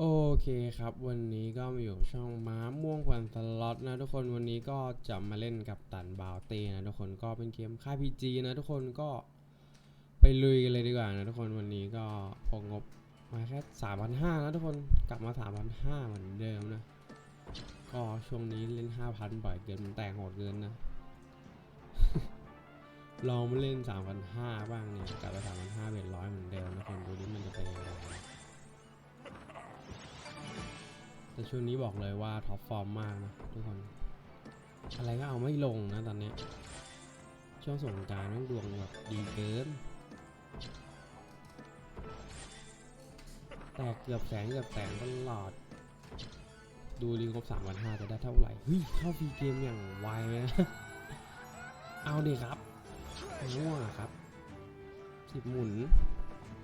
โอเคครับ วันนี้ก็มาอยู่ช่องม้าม่วงควันสล็อตนะทุกคนวันนี้ก็จะมาเล่นกับตันบาวเต้นะทุกคนก็เป็นเกมค่ายพีจีนะทุกคนก็ไปลุยกันเลยดีกว่านะทุกคนวันนี้ก็พกงบมาแค่สามพันห้านะทุกคนกลับมาสามพันห้าเหมือนเดิมนะ ก็ช่วงนี้เล่นห้าพันบ่อยเกินแตกโหดเกินนะลองมาเล่นสามพันห้าบ้างเนี่ยกลับไปสามพันห้าเป็นร้อยเหมือนเดิมนะทุกคนดูดิมันจะเป็นยังไง แต่ช่วงนี้บอกเลยว่าท็อปฟอร์มมากนะทุกคน อะไรก็เอาไม่ลงนะตอนนี้ ช่วงสงการต้องดวงแบบดีเกิน แต่เกือบแสนเกือบแสนตลอด ดูรีครบสามวันห้าจะได้เท่าไหร่ เฮ้ย เข้าฟรีเกมอย่างไวนะ เอาดิครับง่วครับสิบหมุน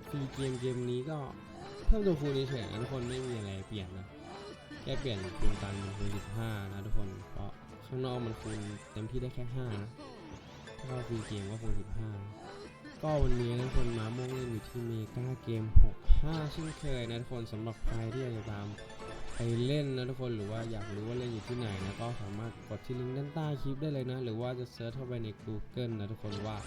ฟรีเกมเกมนี้ก็เพิ่มตัวคูณเฉยๆนะทุกคนไม่มีอะไรเปลี่ยนนะ แค่เปลี่ยนคูณตันเป็นคูณสิบห้านะทุกคน เพราะข้างนอกมันคูณเต็มที่ได้แค่ห้านะถ้าเข้าฟีเกมก็คูณสิบห้าก็วันนี้นะทุกคนมาม่วงเล่นอยู่ที่เมกาเกม65เช่นเคยนะทุกคนสำหรับใครที่อยากจะตามไปเล่นนะทุกคนหรือว่าอยากรู้ว่าเล่นอยู่ที่ไหนนะก็สามารถกดที่ลิงก์ด้านใต้คลิปได้เลยนะ หรือว่าจะเซิร์ชเข้าไปใน Google นะทุกคนว่า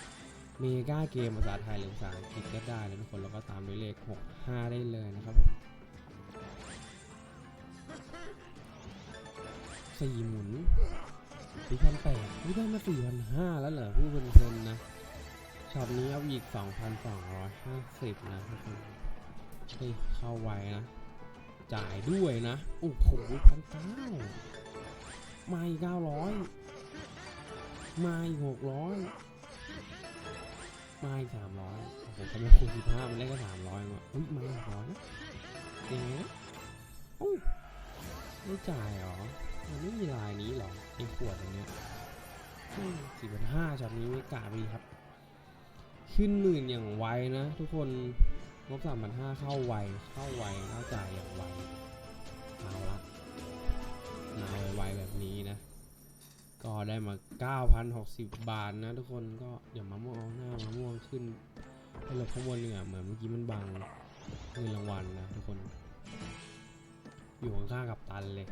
เมกาเกมภาษาไทยหรือภาษาอังกฤษก็ได้เลยทุกคนแล้วก็ตามด้วยเลข 65 ได้เลยนะครับผม สี่หมุนสี่พันแปดได้มาสี่พันห้าแล้วเหรอผู้เพลินๆนะช็อตนี้เอาอีกสองพันสองร้อยห้าสิบนะทุกคนเฮ้ยเข้าไวนะ จ่ายด้วยนะ โอ้โหพันเก้ามาอีกเก้าร้อยมาอีกหกร้อยมาอีกสามร้อยโอ้โหทำไมคูณสิบห้ามันได้แค่สามร้อยวะอุ้ยมาอีกร้อยนะยังไงนะโอ้ไม่จ่ายเหรอ มันไม่มีลายนี้หรอไอขวดอันเนี้ยสี่พันห้าช็อตนี้ไม่กล้าดีครับ ขึ้นหมื่นอย่างไวนะ ทุกคนงบสามพันห้าเข้าไว เข้าไวเข้าจ่ายอย่างไวเอาละมาไวๆแบบนี้นะ ก็ได้มา 9,060 บาทนะทุกคนก็เดี๋ยวมะม่วงเอาหน้ามะม่วงขึ้นให้เราข้างบนเหนือเหมือนเมื่อกี้มันบังเงินรางวัลนะทุกคน อยู่ข้างๆกับตันเลย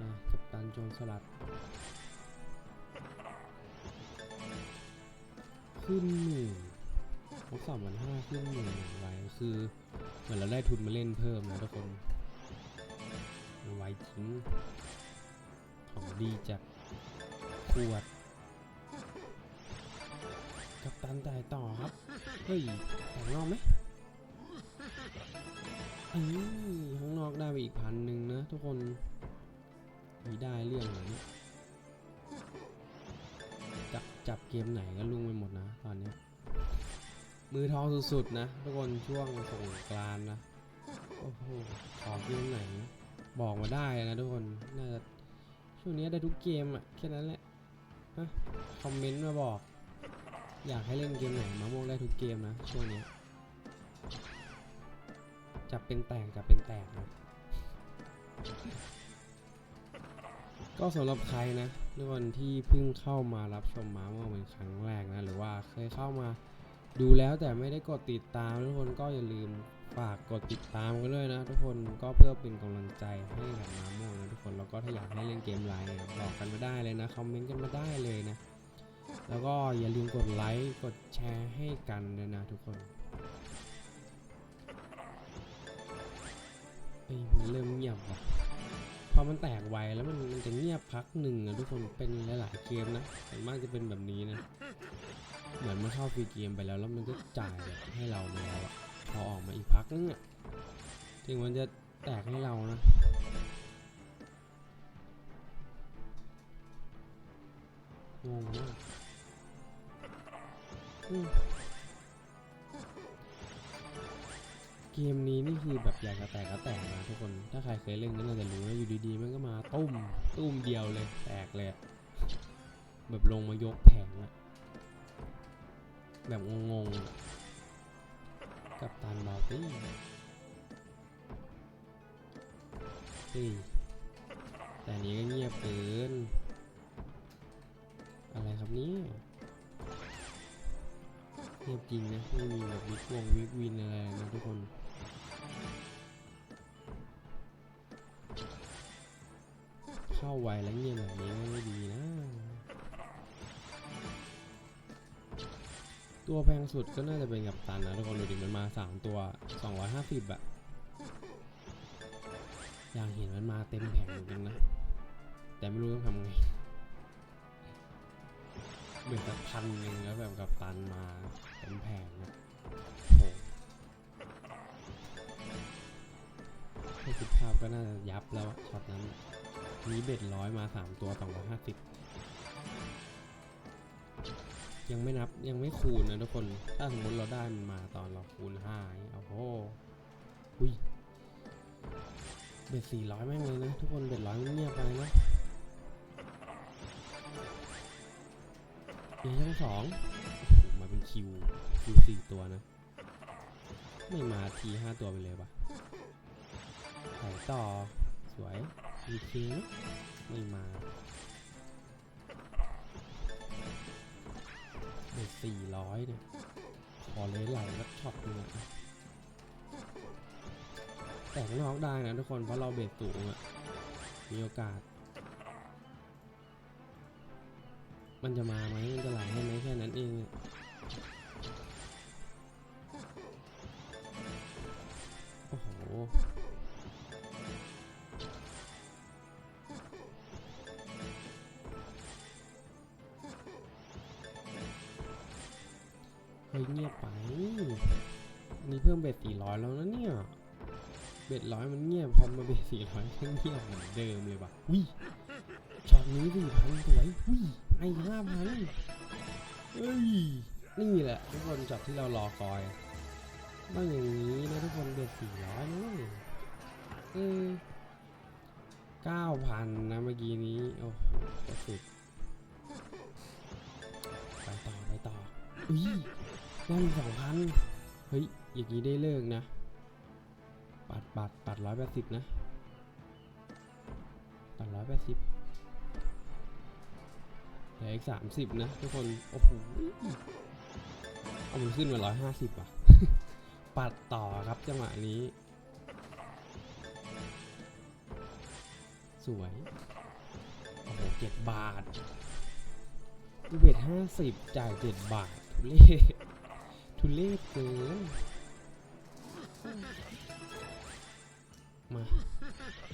นะกับตันโจรสลัด ขึ้นหนึ่งครบสามวันห้าขึ้นหนึ่งไวคือเหมือนเราได้ทุนมาเล่นเพิ่มนะทุกคนไวจริงของดีจากขวดกับตันจ่ายต่อครับ เฮ้ยแต่งนอกไหมอ้ยข้างนอกได้ไปอีกพันหนึ่งนะทุกคน มีได้เรื่องเลยเนี่ยจับจับเกมไหนก็ลุงไปหมดนะตอนนี้ มือทองสุดๆนะทุกคนช่วงสงกรานนะโอ้โหขอเกมไหน บอกมาได้นะทุกคนน่าจะช่วงนี้ได้ทุกเกมอะแค่นั้นแหละฮะคอมเมนต์มาบอก อยากให้เล่นเกมไหนมะม่วงได้ทุกเกมนะช่วงนี้จับเป็นแตกจับเป็นแตกนะ ก็สำหรับใครนะทุกคนที่เพิ่งเข้ามารับชมมาเมื่อเป็นครั้งแรกนะ หรือว่าเคยเข้ามาดูแล้วแต่ไม่ได้กดติดตามทุกคนก็อย่าลืมฝากกดติดตามกันด้วยนะ ทุกคนก็เพื่อเป็นกำลังใจให้กับมาโมนะทุกคนแล้วก็ถ้าอยากให้เล่นเกมไลน์บอกกันมาได้เลยนะคอมเมนต์กันมาได้เลยนะ แล้วก็อย่าลืมกดไลค์กดแชร์ให้กันด้วยนะทุกคนเอ้เริ่มเงียบว่ะ พอมันแตกไวแล้วมันมันจะเงียบพักหนึ่งอะทุกคนเป็นหลายๆเกมนะส่วนมากจะเป็นแบบนี้นะ เหมือนมันเข้าฟรีเกมไปแล้วแล้วมันก็จ่ายให้เราแล้วอะพอออกมาอีกพักนึงอะถึงมันจะแตกให้เรานะงงมาก เกมนี้นี่คือแบบอยากจะแตกก็แตกนะทุกคนถ้าใครเคยเล่นก็น่าจะรู้นะอยู่ดีๆมันก็มาตุ้มตุ้มเดียวเลยแตกเลยแบบลงมายกแผงอะแบบงงๆ กับตันบาร์ตี้เฮ้ยแต่อันนี้ก็เงียบเกินอะไรครับนี่ เทีจริงนะไม่มีแบบวิช่วงวิกวินอะไรนะทุกคนเข้าไวแล้วเงี้ยแบบนี้ไม่ดีนะ ตัวแพงสุดก็น่าจะเป็นกับตันนะทุกคนดูดิมันมาสามตัวสอองร้้ยหาสิบอะอย่างเห็นมันมาเต็มแผงจริงนนะ แต่ไม่รู้ต้องทำไง เบิดสักพันหนึ่งแล้วแบบกับตันมาเต็มแผงนะโหให้คิดภาพก็น่าจะยับแล้วช็อตนั้นมีเบ็ดร้อยมาสามตัวสองร้อยห้าสิบยังไม่นับยังไม่คูณนะทุกคน ถ้าสมมติเราได้มันมาตอนเราคูณห้าเอ้โหอุ้ยเบ็ดสี่ร้อยแม่งเลยนะทุกคนเบ็ดร้อยเงียบไปนะ เอช่องสองมาเป็นคิวคิวสี่ตัวนะ ไม่มาทีห้าตัวไปเลยปะไถ่ต่อ สวยมีคิงไม่มาเบ็ดสี่ร้อยเนี่ยขอเลยไหลแล้วช็อตหนึงอะแต่ข้างนอกได้นะทุกคนเพราะเราเบ็ดสูงอะมีโอกาส มันจะมาไหมมันจะไหลให้ไหมแค่นั้นเองโอ้โหเฮ้ยเงียบไป นี่เพิ่มเบ็ดสี่ร้อยแล้วนะเนี่ย เบ็ดร้อยมันเงียบพอมาเบ็ดสี่ร้อยเงียบเหมือนเดิมเลยว่ะวิช็อตนี้สี่พันสวยวิ ไอ้ห้าพันเฮ้ย นี่แหละทุกคนจับที่เรารอคอยต้องอย่างนี้นะทุกคนเบ็ดสี่ร้อยนะเออเก้าพันนะเมื่อกี้นี้ โอ้โหสุดไปต่อไปต่อ อุ้ยได้สองพันเฮ้ย อย่างนี้ได้เลิกนะ ปัดปัดปัดร้อยแปดสิบนะปัดร้อยแปดสิบ เหลืออีกสามสิบนะทุกคน โอ้โหเอามันขึ้นมาร้อยห้าสิบอะ ปัดต่อครับจังหวะนี้ สวย โอ้โหเจ็ดบาทกูเวทห้าสิบจ่ายเจ็ดบาท ทุเล่ทุเล่เกินมา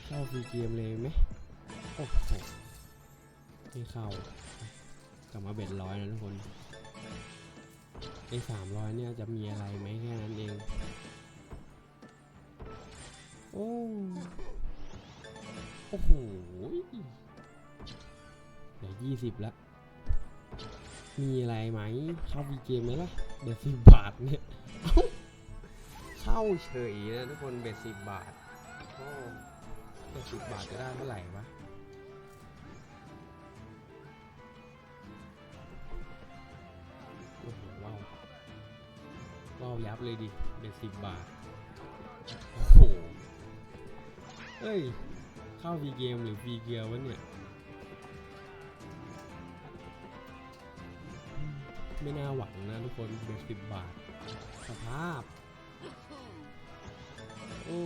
เข้าฟรีเกมเลยไหมโอ้โหไม่เข้า กลับมาเบ็ดร้อยนะทุกคนในสามร้อยเนี่ยจะมีอะไรไหมแค่นั้นเอง โอ้โอ้โหเหลือยี่สิบล้วมีอะไรไหม เข้าวีเกมไหมล่ะ เบ็ดสิบบาทเนี่ย เอ้า เข้าเฉยนะทุกคนเบ็ดสิบบาทโอ้เบ็ดสิบบาทจะได้เท่าไหร่วะ ว้าวยับเลยดิเบ็ดสิบบาท โอ้โหเฮ้ย เข้าวีเกมหรือวีเกียววะเนี่ย ไม่น่าหวังนะทุกคนเบ็ดสิบบาท สภาพ โอ้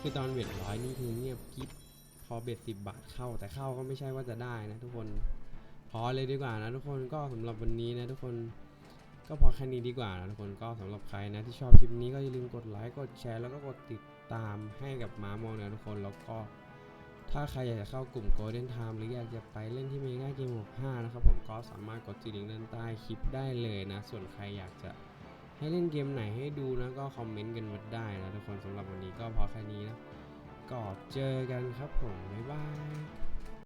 คือตอนเบ็ดร้อยนี่คือเงียบกิ๊บพอเบ็ดสิบบาทเข้าแต่เข้าก็ไม่ใช่ว่าจะได้นะทุกคน พอเลยดีกว่านะทุกคนก็สำหรับวันนี้นะทุกคน ก็พอแค่นี้ดีกว่านะทุกคนก็สำหรับใครนะที่ชอบคลิปนี้ก็อย่าลืมกดไลค์กดแชร์แล้วก็กดติดตามให้กับม้ามองนะทุกคนแล้วก็ ถ้าใครอยากจะเข้ากลุ่ม Golden Time หรืออยากจะไปเล่นที่เมกาเกม65นะครับผมก็สามารถกดที่ลิงก์ด้านใต้คลิปได้เลยนะ ส่วนใครอยากจะให้เล่นเกมไหนให้ดูนะก็คอมเมนต์กันมาได้นะทุกคนสำหรับวันนี้ก็พอแค่นี้นะก็เจอกันครับผมบ๊ายบาย